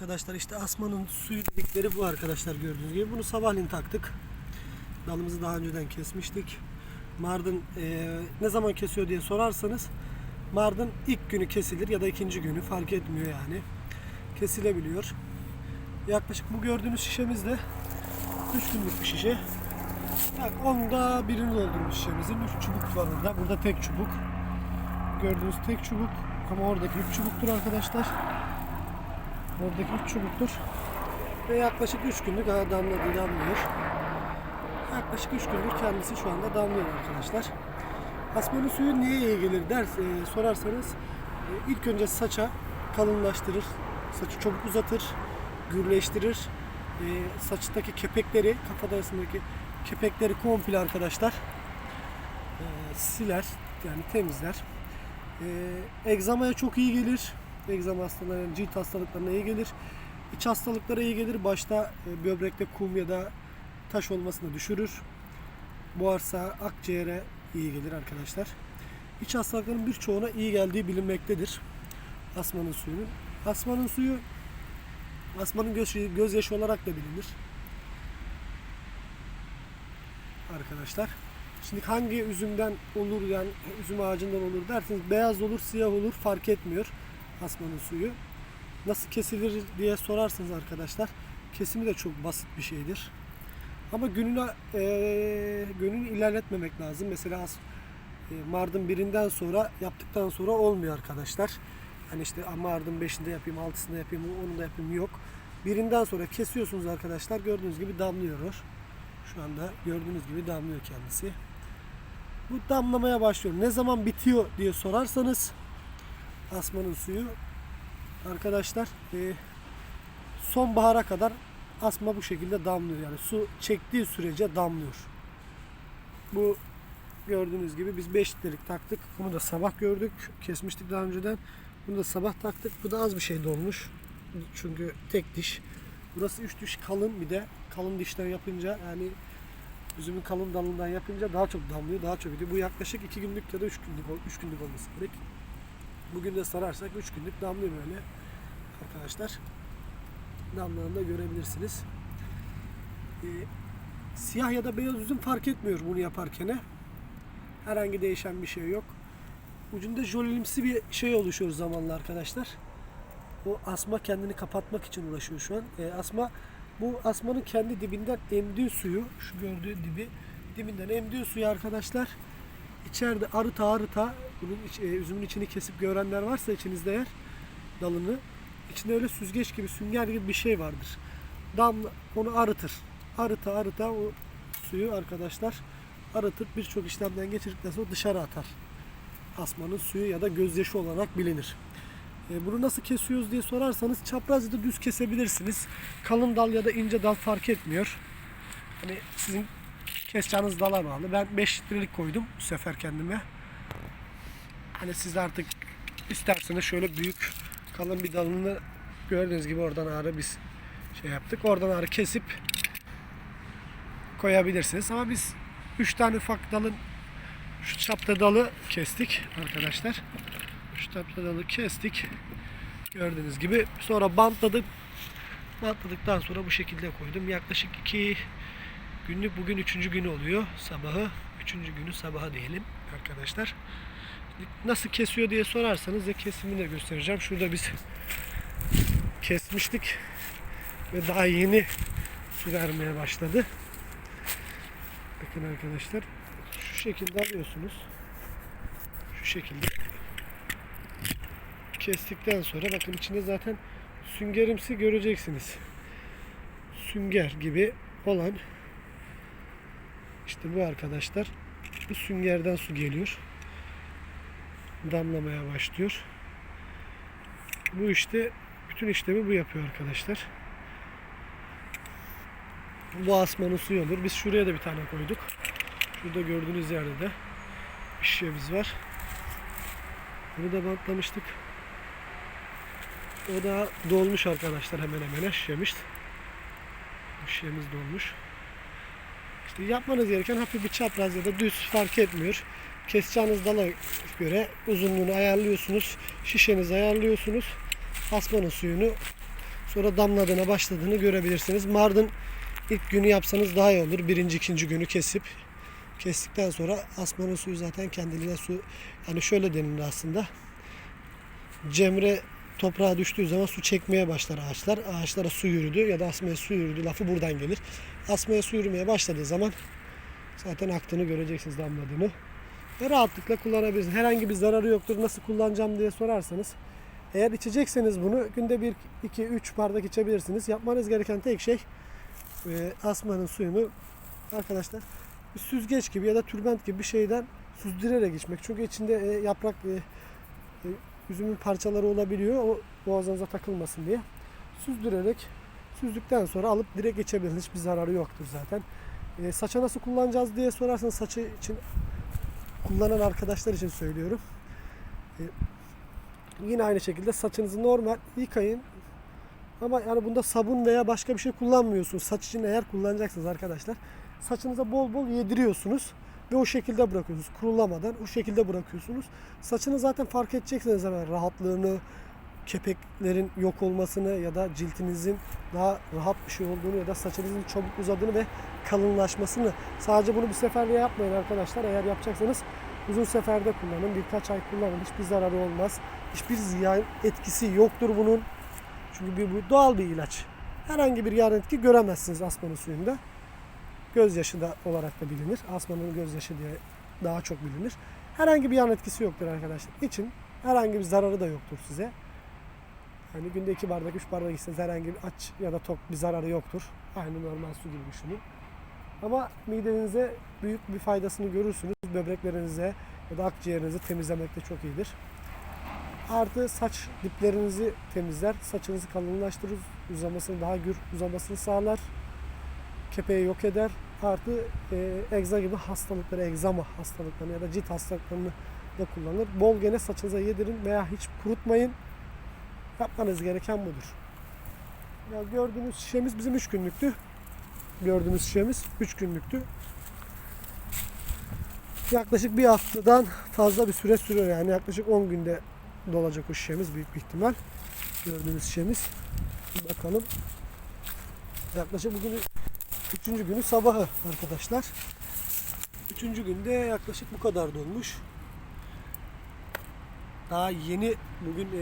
Arkadaşlar işte asmanın suyu dedikleri bu arkadaşlar gördüğünüz gibi. Bunu sabahleyin taktık. Dalımızı daha önceden kesmiştik. Mardın eee, ne zaman kesiyor diye sorarsanız Mardın ilk günü kesilir ya da ikinci günü fark etmiyor yani. Kesilebiliyor. Yaklaşık bu gördüğünüz şişemiz de 3 günlük bir şişe. Yak onda birini doldurmuş şişemizin. 3 çubuk var orada. Burada tek çubuk. Gördüğünüz tek çubuk. Ama oradaki 3 çubuktur arkadaşlar. Oradaki 3 çubuktur. Ve yaklaşık 3 günlük ha, damladı damlıyor. Yaklaşık 3 gündür kendisi şu anda damlıyor arkadaşlar. Asmanın suyu niye iyi gelir der e, sorarsanız e, ilk önce saça kalınlaştırır. Saçı çabuk uzatır. Gürleştirir. E, saçtaki kepekleri, kafada arasındaki kepekleri komple arkadaşlar e, siler. Yani temizler. E, egzamaya çok iyi gelir. Egzama hastalarına, cilt hastalıklarına iyi gelir. İç hastalıklara iyi gelir. Başta e, böbrekte kum ya da taş olmasını düşürür. Boğarsa akciğere iyi gelir arkadaşlar. İç hastalıkların birçoğuna iyi geldiği bilinmektedir. Asmanın suyunun. Asmanın suyu asmanın göz, gözyaşı olarak da bilinir. Arkadaşlar. Şimdi hangi üzümden olur yani üzüm ağacından olur derseniz beyaz olur, siyah olur fark etmiyor asmanın suyu. Nasıl kesilir diye sorarsınız arkadaşlar. Kesimi de çok basit bir şeydir. Ama gününü eee gününü ilerletmemek lazım. Mesela as, e, Mardın birinden sonra yaptıktan sonra olmuyor arkadaşlar. Hani işte "Aa, Mardın 5'inde yapayım, 6'sında yapayım, 10'unda yapayım yok. Birinden sonra kesiyorsunuz arkadaşlar. Gördüğünüz gibi damlıyor. Şu anda gördüğünüz gibi damlıyor kendisi. Bu damlamaya başlıyor. Ne zaman bitiyor diye sorarsanız asmanın suyu arkadaşlar e, sonbahara kadar asma bu şekilde damlıyor. Yani su çektiği sürece damlıyor. Bu gördüğünüz gibi biz 5 litrelik taktık. Bunu da sabah gördük. Kesmiştik daha önceden. Bunu da sabah taktık. Bu da az bir şey dolmuş. Çünkü tek diş. Burası 3 diş kalın bir de kalın dişten yapınca yani üzümün kalın dalından yapınca daha çok damlıyor, daha çok gidiyor. Bu yaklaşık 2 günlük ya da 3 günlük 3 günlük olması gerek. Bugün de sararsak 3 günlük damlıyor böyle arkadaşlar. Damlarını da görebilirsiniz. Ee, siyah ya da beyaz üzüm fark etmiyor bunu yaparken. Herhangi değişen bir şey yok. Ucunda jölelimsi bir şey oluşuyor zamanla arkadaşlar. O asma kendini kapatmak için uğraşıyor şu an. Ee, asma bu asmanın kendi dibinden emdiği suyu, şu gördüğü dibi, dibinden emdiği suyu arkadaşlar içeride arıta arıta bunun iç- e, üzümün içini kesip görenler varsa içinizde eğer dalını içinde öyle süzgeç gibi sünger gibi bir şey vardır. Damla onu arıtır. Arıta arıta o suyu arkadaşlar arıtıp birçok işlemden geçirdikten sonra dışarı atar. Asmanın suyu ya da gözyaşı olarak bilinir. E, bunu nasıl kesiyoruz diye sorarsanız çapraz ya da düz kesebilirsiniz. Kalın dal ya da ince dal fark etmiyor. Hani sizin keseceğiniz dala bağlı. Ben 5 litrelik koydum bu sefer kendime. Hani siz artık isterseniz şöyle büyük kalın bir dalını gördüğünüz gibi oradan ağrı biz şey yaptık. Oradan ağrı kesip koyabilirsiniz. Ama biz 3 tane ufak dalın şu çapta dalı kestik arkadaşlar. Şu çapta dalı kestik. Gördüğünüz gibi. Sonra bantladık. Bantladıktan sonra bu şekilde koydum. Yaklaşık 2 günlük bugün 3. günü oluyor sabahı. 3. günü sabaha diyelim arkadaşlar. Nasıl kesiyor diye sorarsanız ya kesimini de göstereceğim. Şurada biz kesmiştik ve daha yeni su vermeye başladı. Bakın arkadaşlar şu şekilde alıyorsunuz. Şu şekilde kestikten sonra bakın içinde zaten süngerimsi göreceksiniz. Sünger gibi olan işte bu arkadaşlar bu süngerden su geliyor. Damlamaya başlıyor. Bu işte bütün işlemi bu yapıyor arkadaşlar. Bu asmanın suyu olur. Biz şuraya da bir tane koyduk. Şurada gördüğünüz yerde de bir şişemiz var. Bunu da bantlamıştık. O da dolmuş arkadaşlar hemen hemen şişemiş. Şişemiz dolmuş. İşte yapmanız gereken hafif bir çapraz ya da düz fark etmiyor. Keseceğiniz dala göre uzunluğunu ayarlıyorsunuz. Şişenizi ayarlıyorsunuz. Asmanın suyunu sonra damladığına başladığını görebilirsiniz. Mardın ilk günü yapsanız daha iyi olur. Birinci, ikinci günü kesip kestikten sonra asmanın suyu zaten kendiliğine su yani şöyle denilir aslında. Cemre toprağa düştüğü zaman su çekmeye başlar ağaçlar. Ağaçlara su yürüdü ya da asmaya su yürüdü lafı buradan gelir. Asmaya su yürümeye başladığı zaman zaten aktığını göreceksiniz damladığını. Ve rahatlıkla kullanabilirsiniz. Herhangi bir zararı yoktur. Nasıl kullanacağım diye sorarsanız eğer içecekseniz bunu günde 1, 2, 3 bardak içebilirsiniz. Yapmanız gereken tek şey e, asmanın suyunu arkadaşlar bir süzgeç gibi ya da tülbent gibi bir şeyden süzdürerek içmek. Çünkü içinde e, yaprak e, e, üzümün parçaları olabiliyor. O boğazınıza takılmasın diye. Süzdürerek süzdükten sonra alıp direkt geçebilirsiniz. Hiçbir zararı yoktur zaten. E, saça nasıl kullanacağız diye sorarsanız saçı için kullanan arkadaşlar için söylüyorum. E, yine aynı şekilde saçınızı normal yıkayın. Ama yani bunda sabun veya başka bir şey kullanmıyorsunuz. Saç için eğer kullanacaksınız arkadaşlar. Saçınıza bol bol yediriyorsunuz ve o şekilde bırakıyorsunuz. Kurulamadan o şekilde bırakıyorsunuz. Saçını zaten fark edeceksiniz hemen rahatlığını, kepeklerin yok olmasını ya da ciltinizin daha rahat bir şey olduğunu ya da saçınızın çabuk uzadığını ve kalınlaşmasını. Sadece bunu bir seferde yapmayın arkadaşlar. Eğer yapacaksanız uzun seferde kullanın. Birkaç ay kullanın. Hiçbir zararı olmaz. Hiçbir ziyan etkisi yoktur bunun. Çünkü bir, bu doğal bir ilaç. Herhangi bir yan etki göremezsiniz asmanın suyunda. Gözyaşı da olarak da bilinir. Asmanın gözyaşı diye daha çok bilinir. Herhangi bir yan etkisi yoktur arkadaşlar. İçin herhangi bir zararı da yoktur size. Yani günde iki bardak, üç bardak içseniz herhangi bir aç ya da tok bir zararı yoktur. Aynı normal su gibi düşünün. Ama midenize büyük bir faydasını görürsünüz. Böbreklerinize ya da akciğerinizi temizlemekte çok iyidir. Artı saç diplerinizi temizler. Saçınızı kalınlaştırır. Uzamasını daha gür uzamasını sağlar. Kepeği yok eder. Artı e, egza gibi hastalıkları, egzama hastalıklarını ya da cilt hastalıklarını da kullanır. Bol gene saçınıza yedirin veya hiç kurutmayın. Yapmanız gereken budur. Ya gördüğünüz şişemiz bizim 3 günlüktü. Gördüğünüz şişemiz 3 günlüktü. Yaklaşık bir haftadan fazla bir süre sürüyor yani yaklaşık 10 günde dolacak o şişemiz büyük bir ihtimal. Gördüğünüz şişemiz. Bakalım. Yaklaşık bugün üçüncü günü sabahı arkadaşlar. Üçüncü günde yaklaşık bu kadar dolmuş. Daha yeni bugün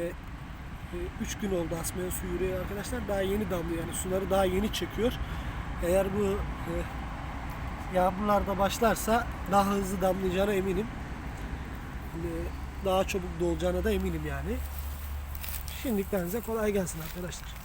3 gün oldu asmaya su yürüyor arkadaşlar. Daha yeni damlıyor yani suları daha yeni çekiyor. Eğer bu e, yağmurlar da başlarsa daha hızlı damlayacağına eminim. E, daha çabuk dolacağına da eminim yani. Şimdilikten size kolay gelsin arkadaşlar.